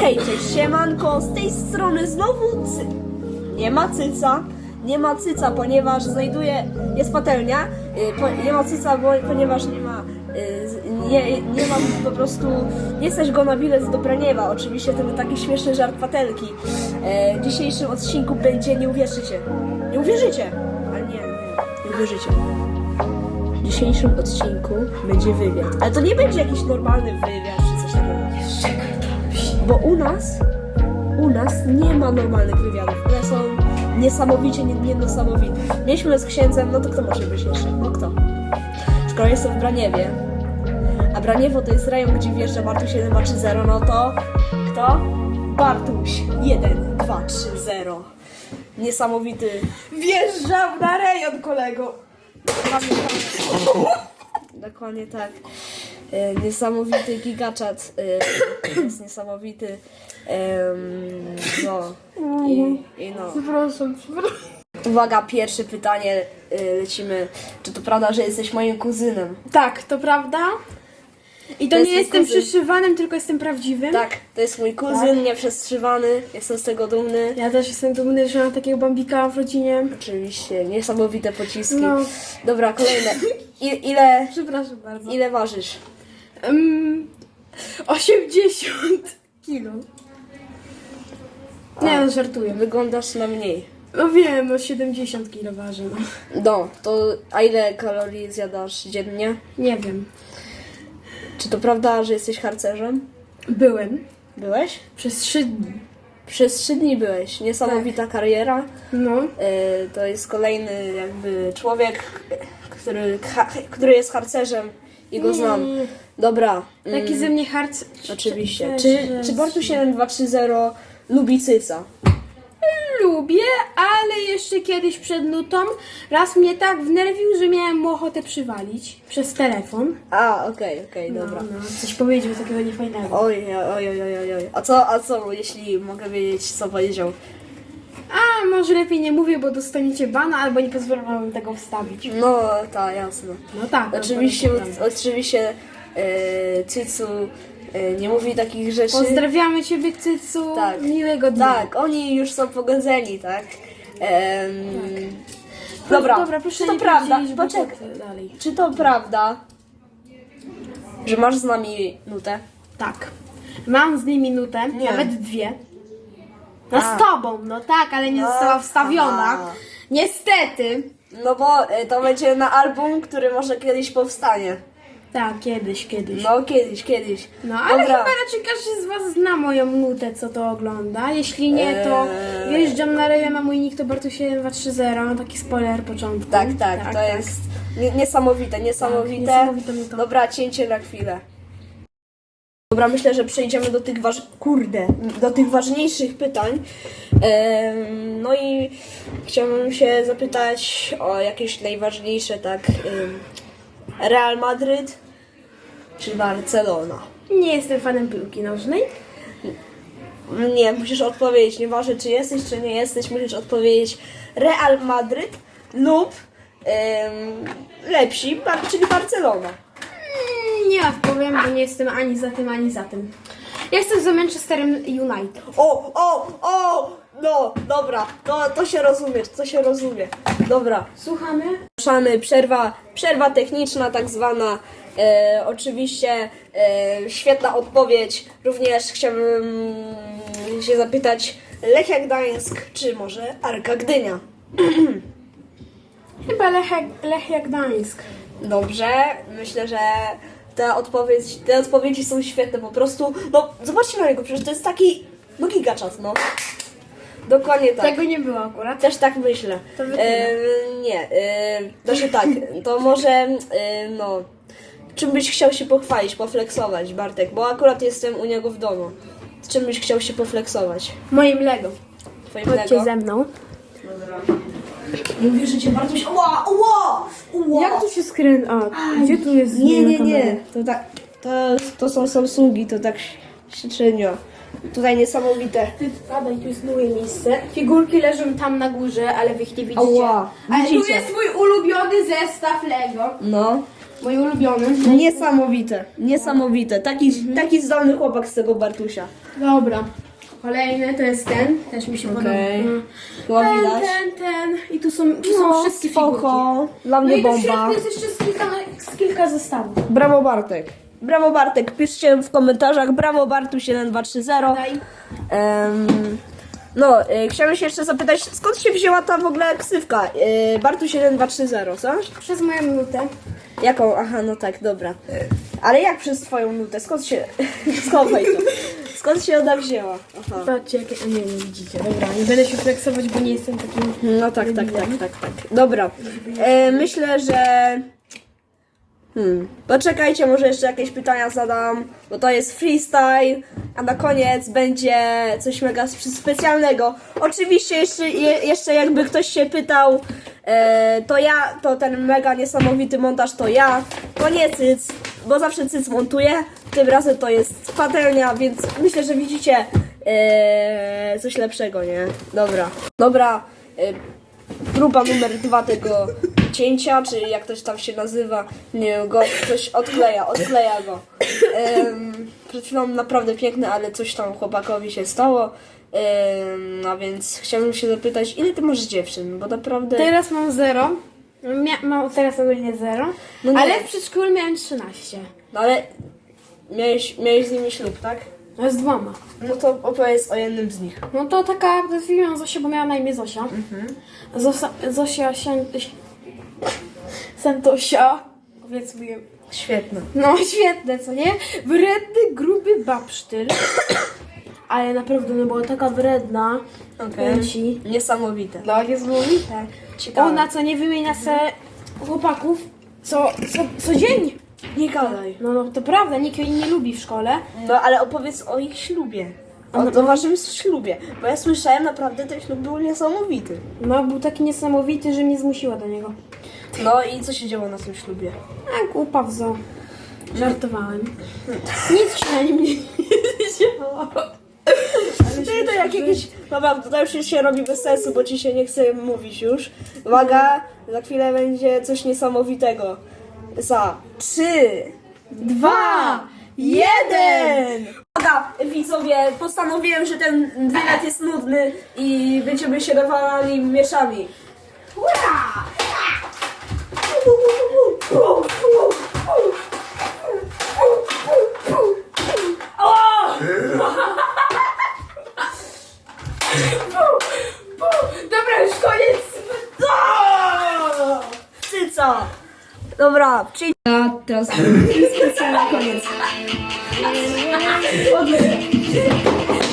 Hej, cześć, siemanko, z tej strony znowu cy... Nie ma cyca, nie ma cyca, ponieważ znajduje... Jest patelnia, y, po, nie ma cyca, bo, ponieważ nie ma... y, Nie, nie mam po prostu... Nie stać go na bilet do Braniewa, oczywiście to był taki śmieszny żart patelki. E, w dzisiejszym odcinku będzie, nie uwierzycie, nie uwierzycie, ale nie, nie, nie uwierzycie. W dzisiejszym odcinku będzie wywiad, ale to nie będzie jakiś normalny wywiad czy coś takiego. Bo u nas, u nas nie ma normalnych wywiadów. One są niesamowicie nie, niesamowite. Mieliśmy z księdzem, no to kto może być jeszcze? No kto? Skoro jestem w Braniewie, a Braniewo to jest rejon, gdzie wjeżdża Bartuś 1, 2, 3, 0, no to kto? Bartuś 1, 2, 3, 0. Niesamowity. Wjeżdżam na rejon, kolego. Dokładnie tak. E, Niesamowity gigaczat. e, Jest niesamowity. Em, No. I, i no. Przepraszam, przepraszam. Uwaga, pierwsze pytanie. e, Lecimy. Czy to prawda, że jesteś moim kuzynem? Tak, to prawda. I to, To nie jest jestem kuzyn. przyszywanym, tylko jestem prawdziwym. Tak, to jest mój kuzyn, nieprzestrzywany. Jestem z tego dumny. Ja też jestem dumny, że mam takiego bambika w rodzinie. Oczywiście, niesamowite pociski. No. Dobra, kolejne. I, ile, Przepraszam bardzo. ile ważysz? Um, 80 kilo. Nie, no żartuję. Wyglądasz na mniej. No wiem, no 70 kilo waży. No. No, to a ile kalorii zjadasz dziennie? Nie wiem. Czy to prawda, że jesteś harcerzem? Byłem Byłeś? przez 3 dni. Przez trzy dni byłeś. Niesamowita kariera. No. E, to jest kolejny jakby człowiek, który, ha, który jest harcerzem i go znam. Nie. Dobra. Taki mm, ze mnie harc... Oczywiście. Czy, Czy, czy Bartu 7230 lubi cyca? Lubię, ale jeszcze kiedyś przed nutą raz mnie tak wnerwił, że miałem mu ochotę przywalić przez telefon. A, okej, okej, dobra. No, no, coś powiedział takiego niefajnego. Oj, oj, oj, oj, oj, oj. A co, a co, jeśli mogę wiedzieć, co powiedział? Może lepiej nie mówię, bo dostaniecie bana, albo nie pozwolę wam tego wstawić. No, tak, jasne. No tak. no, Oczywiście, prawda. oczywiście e, Cycu e, nie mówi takich rzeczy. Pozdrawiamy ciebie, Cycu. Tak. Miłego dnia. Tak, oni już są pogodzeni, tak? Em, Dobra, Dobra, proszę czy to prawda? Poczekaj, dalej. czy to prawda, że masz z nami nutę? Tak. Mam z niej minutę, Nie. nawet dwie. No z tobą, no tak, ale nie została wstawiona. Niestety. No bo e, to będzie na album, który może kiedyś powstanie. Tak, kiedyś, kiedyś. No, kiedyś, kiedyś. No, ale chyba raczej każdy z Was zna moją nutę, co to ogląda. Jeśli nie, to Eee. wjeżdżam na rejon, a mój nick to Bartu7230, taki spoiler początku. Tak, tak, to jest nie, niesamowite, niesamowite. Tak, niesamowite nuta. Dobra, cięcie na chwilę. Dobra, myślę, że przejdziemy do tych waż... Kurde, do tych ważniejszych pytań. No i chciałbym się zapytać o jakieś najważniejsze, tak. Real Madryt czy Barcelona? Nie jestem fanem piłki nożnej. Nie, musisz odpowiedzieć, nieważne czy jesteś, czy nie jesteś, musisz odpowiedzieć Real Madryt lub em, lepsi, Bar- czyli Barcelona. Nie odpowiem, bo nie jestem ani za tym, ani za tym. Ja jestem za Manchesterem United. O, o, o! No, dobra, to, to się rozumie, to się rozumie. Dobra, Słuchamy? Ruszamy, przerwa, przerwa techniczna tak zwana. E, oczywiście e, świetna odpowiedź. Również chciałbym się zapytać Lechia Gdańsk, czy może Arka Gdynia? Chyba Lechia, Lechia Gdańsk. Dobrze, myślę, że te, odpowiedź, te odpowiedzi są świetne po prostu. No, zobaczcie na niego, przecież to jest taki, no gigaczat, no. Dokładnie tak. Tego nie było akurat. Też tak myślę. To wytnę. E, nie, e, znaczy tak, to może, e, no, czym byś chciał się pochwalić, poflexować, Bartek, bo akurat jestem u niego w domu. Czym byś chciał się poflexować? Moim Lego. Twoim Chodźcie Lego? ze mną. Mówię, że cię bardzo się... Ła, ła, ła. Jak tu się skręca? A, gdzie tu jest Nie, nie, nie, to tak, to, to są Samsungi, to tak średnio. Tutaj niesamowite. Ty spadaj, tu jest moje miejsce. Figurki leżą tam na górze, ale wy ich nie widzicie. Ała, ale tu widzicie. jest mój ulubiony zestaw Lego. No, Mój ulubiony. Niesamowite, niesamowite. Taki, taki zdolny chłopak z tego Bartusia. Dobra. Kolejny to jest ten. Też mi się Okej. podoba. Chyba Ten, widać. ten, ten. I tu są, tu są No, wszystkie figurki. spoko. Dla No mnie i tu w bomba. środku jest jeszcze z kilka, z kilka zestawów. Brawo Bartek. Brawo Bartek, piszcie w komentarzach. Brawo Bartuś 1230. Daj. Em, no, y, chciałem się jeszcze zapytać, skąd się wzięła ta w ogóle ksywka? Y, Bartuś 1230, co? Przez moją minutę. Jaką? Aha, no tak, dobra. Ale jak przez twoją nutę? Skąd się... Schowaj to. Skąd się ona wzięła? Aha. Patrzcie, jakie... A nie, nie widzicie. Dobra, nie będę się flexować, bo nie jestem takim... No tak, tak, tak, tak, tak. Dobra. E, myślę, że. Hmm. Poczekajcie, może jeszcze jakieś pytania zadam, bo to jest freestyle, a na koniec będzie coś mega spe- specjalnego. Oczywiście jeszcze, je, jeszcze jakby ktoś się pytał, e, to ja, to ten mega niesamowity montaż to ja, to nie cyc, bo zawsze cyc montuję, tym razem to jest patelnia, więc myślę, że widzicie e, coś lepszego, nie? Dobra. Dobra. E, próba numer dwa tego cięcia, czy jak ktoś tam się nazywa, nie wiem, go ktoś odkleja, odkleja go. Em, przed chwilą naprawdę piękne, ale coś tam chłopakowi się stało. Em, a więc chciałbym się zapytać, ile ty masz dziewczyn, bo naprawdę... Teraz mam zero. Mia mam teraz ogólnie zero. No nie. ale w przedszkolu miałem 13. No ale miałeś, miałeś z nimi ślub, tak? A z dwoma. No to opowiedz o jednym z nich. No to taka, nazwijmy Zosia, bo miała na imię Zosia. Zosia, Zosia Sian... Santosia. Powiedzmy. Świetne. No świetne, co nie? Wredny, gruby babsztyl. Ale naprawdę no była taka wredna. Powiem ci. Niesamowite. No, niesamowite. Ciekawe. Ona co nie wymienia se chłopaków co, co, co dzień. Nie gadaj. No, no to prawda, nikt jej nie lubi w szkole. No ale opowiedz o ich ślubie. O, o waszym ślubie. Bo ja słyszałem, naprawdę ten ślub był niesamowity. No, był taki niesamowity, że mnie zmusiła do niego. No i co się działo na tym ślubie? A głupa w zoo. Żartowałem. Nic się na nim nie działo. Ty to jak jakieś... Dobra, to już się robi bez sensu, bo ci się nie chce mówić już. Uwaga, za chwilę będzie coś niesamowitego. Za trzy, dwa, jeden! Uwaga, widzowie, postanowiłem, że ten wywiad jest nudny i będziemy się dawali mieszami. Hurra! Cyca! Dobra, czyli... A teraz specjalny koniec.